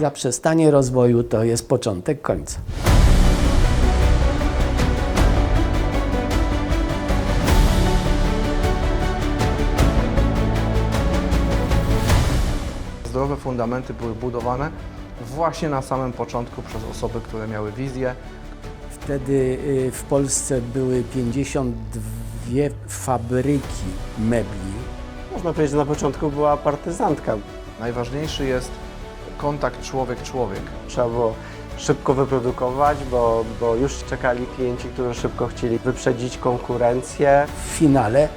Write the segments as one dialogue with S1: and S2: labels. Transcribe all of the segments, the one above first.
S1: Zaprzestanie rozwoju to jest początek końca.
S2: Zdrowe fundamenty były budowane właśnie na samym początku przez osoby, które miały wizję.
S1: Wtedy y, w Polsce były 52 fabryki mebli.
S3: Można powiedzieć, że na początku była partyzantka.
S2: Najważniejszy jest kontakt człowiek-człowiek.
S3: Trzeba było szybko wyprodukować, bo, bo już czekali klienci, którzy szybko chcieli wyprzedzić konkurencję.
S1: W finale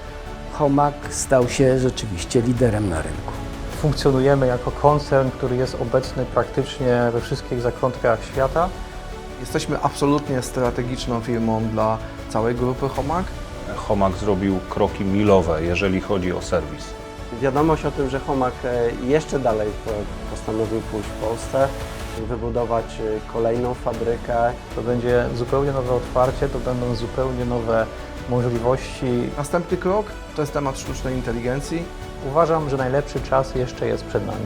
S1: Homak stał się rzeczywiście liderem na rynku.
S4: Funkcjonujemy jako koncern, który jest obecny praktycznie we wszystkich zakątkach świata.
S2: Jesteśmy absolutnie strategiczną firmą dla całej grupy Homag.
S5: Homak zrobił kroki milowe, jeżeli chodzi o serwis.
S3: Wiadomość o tym, że Homak e, jeszcze dalej po- postanowił pójść w Polsce, wybudować e, kolejną fabrykę.
S4: To będzie zupełnie nowe otwarcie, to będą zupełnie nowe możliwości.
S2: Następny krok to jest temat sztucznej inteligencji.
S4: Uważam, że najlepszy czas jeszcze jest przed nami.